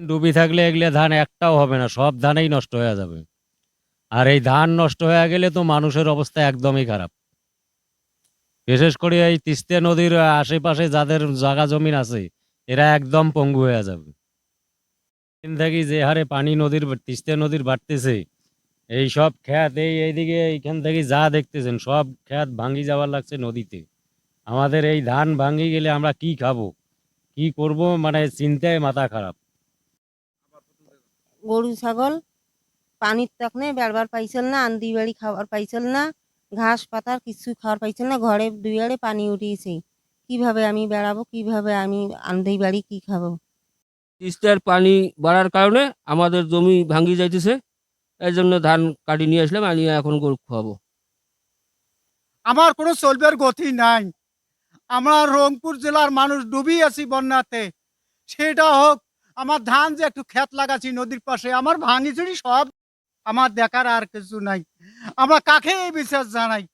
ডুবি থাকলে এগুলো ধান একটাও হবে না, সব ধানেই নষ্ট হয়ে যাবে। আর এই ধান নষ্ট হয়ে গেলে তো মানুষের অবস্থা একদমই খারাপ। বিশেষ করে এই তিস্তা নদীর আশেপাশে যাদের জায়গা জমিন আছে, এরা একদম পঙ্গু হয়ে যাবে। দিন থেকে যে হারে পানি নদীর, তিস্তা নদীর বাড়তেছে, এই সব খ্যাত, এই এইদিকে এইখান থেকে যা দেখতেছেন, সব খ্যাত ভাঙ্গি যাওয়ার লাগছে নদীতে। আমাদের এই ধান ভাঙ্গি গেলে আমরা কি খাব? কি করব? মানে চিন্তায় মাথা খারাপ। গরু ছাগল পানির তখনে বেড়বার পাইছিল না আন্দি বাড়ি খাবার পাইছিল না ঘাস পাতার কিছু খাওয়ার পাইছিল না ঘরে দুয়ারে পানি উঠিয়েছে। কীভাবে আমি বেড়াবো কীভাবে আমি আন্দি বাড়ি কি খাব? তিস্তার পানি বাড়ার কারণে আমাদের জমি ভাঙ্গি যাইতেছে এই জন্য ধান কাটি নিয়ে আসলাম আমি এখন গরু খাওয়াবো। আমার কোনো চলবের গতি নাই। আমরা রংপুর জেলার মানুষ ডুবি আছি বন্যাতে। সেটা হোক আমার ধান যে একটু খেত লাগাছি নদীর পাশে, আমার ভাঙি চুরি সব আমার দেখার আর কিছু নাই। আমার কাকে এই বিশ্বাস জানাই?